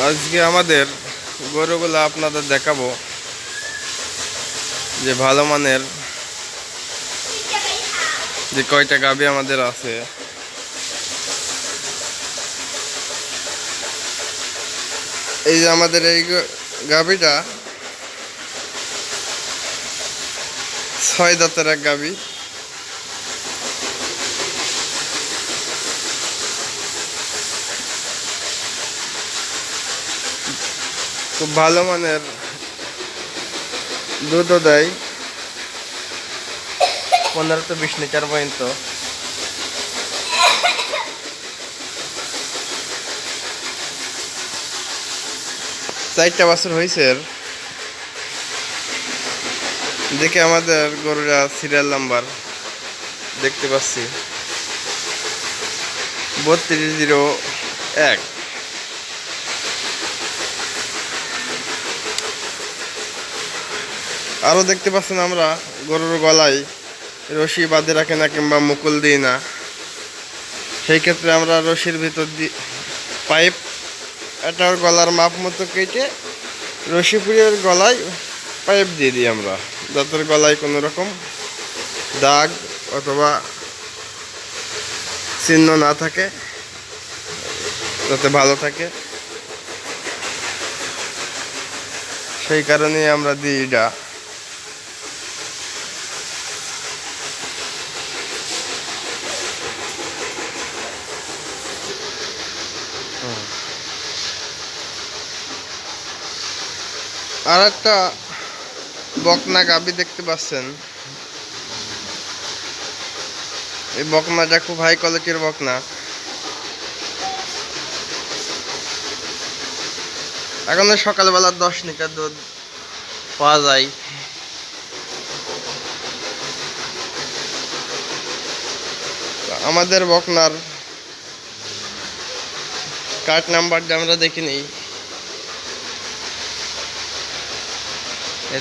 আজকে আমাদের গরুগুলো আপনাদের দেখাবো যে ভালো মানের যে কয়টা গাবি আমাদের আছে। এই যে আমাদের এই গাবিটা ছয় দাঁতের এক গাবি। খুব ভালো মানের দুধও দেয়। পনেরো তো বিশ লিটার পর্যন্ত। চারটা বছর হয়েছে দেখে আমাদের গরুরা সিরিয়াল নাম্বার দেখতে পাচ্ছি। বত্রিশ জিরো এক। আরও দেখতে পাচ্ছেন আমরা, গরুর গলায় রশি বাঁধে রাখে না কিংবা মুকুল দিই না। সেই ক্ষেত্রে আমরা রশির ভিতর দি, পাইপ, এটার গলার মাপ মতো কেটে রশি পুড়িয়ে ওর গলায় পাইপ দিয়ে দিই আমরা, যাতে গলায় কোনো রকম দাগ অথবা চিহ্ন না থাকে, যাতে ভালো থাকে। সেই কারণেই আমরা দিই এটা। আর একটা বকনা গাবি দেখতে পাচ্ছেন। এই বকনাটা খুব হাই কোয়ালিটির বকনা। এখন সকালবেলা দশ লিটার দুধ পাওয়া যায়। আমাদের বকনার কার্ড নাম্বারটা আমরা দেখে নিই। এই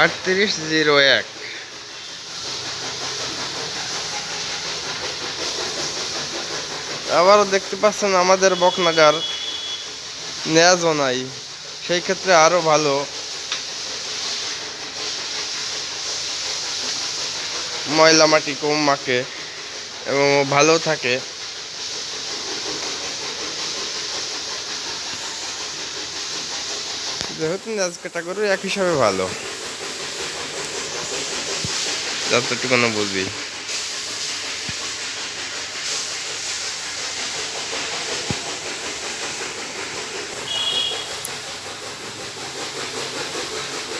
আটত্রিশ জিরো এক। আবারও দেখতে পাচ্ছেন আমাদের বকনাগার, নেয়াজও নাই, সেই ক্ষেত্রে আরও ভালো। ময়লা মাটি কম মাকে এবং ভালো থাকে। যেহেতু নেজ কাটা করে এক হিসাবে ভালো। যতটুকু না বুঝি।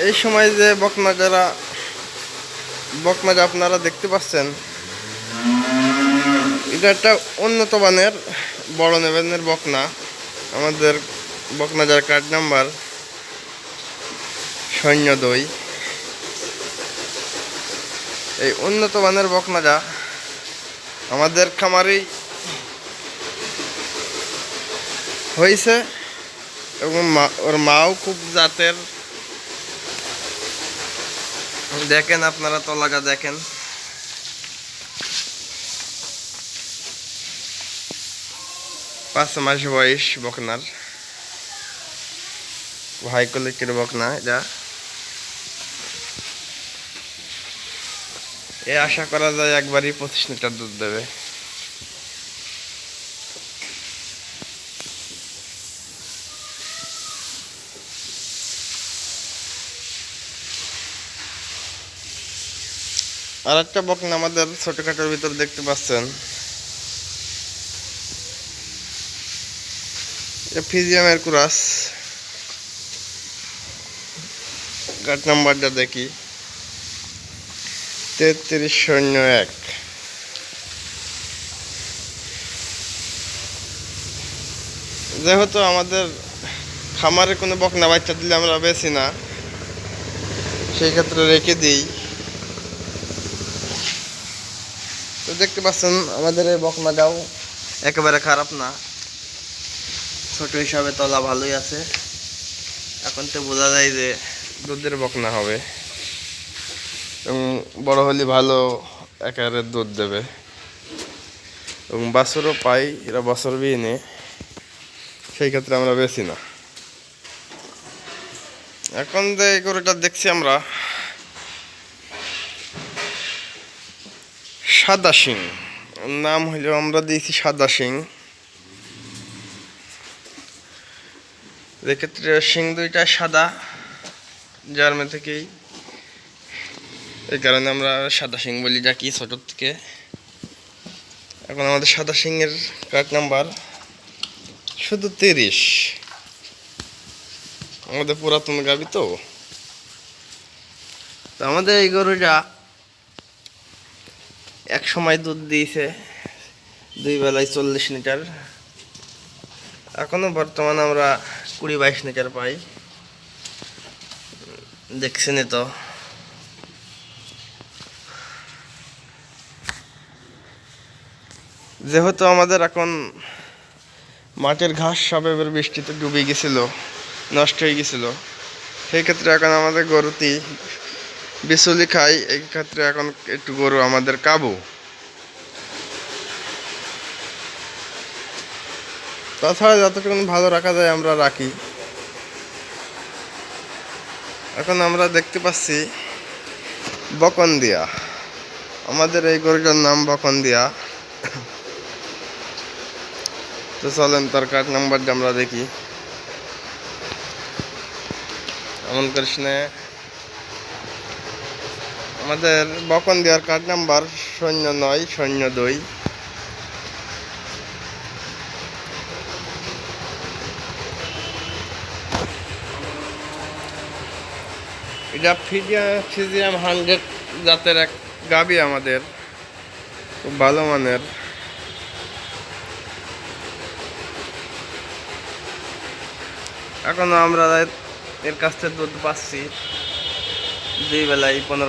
এই সময় যে বকনা যারা আপনারা দেখতে পাচ্ছেন, এটা একটা উন্নত মানের, বড় নেবেনের বকনা। আমাদের বকনা যার কার্ড নাম্বার সৈন্য দই এই উন্নত মানের বকনাটা আমাদের খামারেই হয়েছে এবং ওর মাও খুব জাতের। দেখেন আপনারা তলাগা দেখেন। পাঁচ মাস বয়স বকনার। হাই কোয়ালিটির বকনা এটা? এ আশা করা যায় একবারই পঁচিশ লিটার দুধ দেবে। আর একটা বকনা আমাদের ছোটখাটোর ভিতর দেখতে পাচ্ছেন। ফিজিয়ামের কুরাস। গাট নাম্বারটা দেখি। তেত্রিশ শূন্য এক। যেহেতু আমাদের খামারে কোনো বকনা বাচ্চা দিলে আমরা বেশি না, সেই ক্ষেত্রে রেখে দিই। তো দেখতে পাচ্ছেন, আমাদের এই বকনাটাও একেবারে খারাপ না। ছোট হিসাবে তলা ভালোই আছে। এখন তো বোঝা যায় যে দুধের বকনা হবে। এবং বড় হলে ভালো একেবারে দুধ দেবে। এবং বাছুরও পাই, এরা বছর বিয়ে সেই ক্ষেত্রে আমরা বেশি না। এখন যে গরুটা দেখছি আমরা, সাদা সিং নাম হইল আমরা দিয়েছি সাদা সিং এক্ষেত্রে সিং দুইটা সাদা, জার্মে থেকেই। এই কারণে আমরা সাদা সিং বলি ডাকি ছোটোর থেকে। এখন আমাদের সাদা সিংয়ের কার্ড নাম্বার শুধু তিরিশ। আমাদের পুরাতন গাবি তো আমাদের এই গরুটা এক সময় দুধ দিয়েছে, দুই বেলায় চল্লিশ লিটার। এখনও বর্তমানে আমরা কুড়ি বাইশ লিটার পাই। দেখছেনই তো। যেহেতু আমাদের এখন মাঠের ঘাস সব এবার বৃষ্টিতে ডুবে গেছিল, নষ্ট হয়ে গেছিল। সেই ক্ষেত্রে এখন আমাদের গরুটি বিচুলি খাই, এই ক্ষেত্রে এখন একটু গরু আমাদের কাবু। তাছাড়া যতটুকু ভালো রাখা যায় আমরা রাখি। এখন আমরা দেখতে পাচ্ছি বকন দিয়া আমাদের এই গরুটার নাম বকন দিয়া তো চলেন, তার কার্ড নাম্বারটা আমরা দেখি। এমন না আমাদের বকন দেওয়ার কার্ড নাম্বার শূন্য নয়, শূন্য দুই। এটা ফিজিয়া, ফিজিয়াম হান্ড্রেড জাতের এক গাবি আমাদের। খুব ভালো মানের। এখনও আমরা এর কাছ থেকে দুধ পাচ্ছি দুই বেলায় পনেরো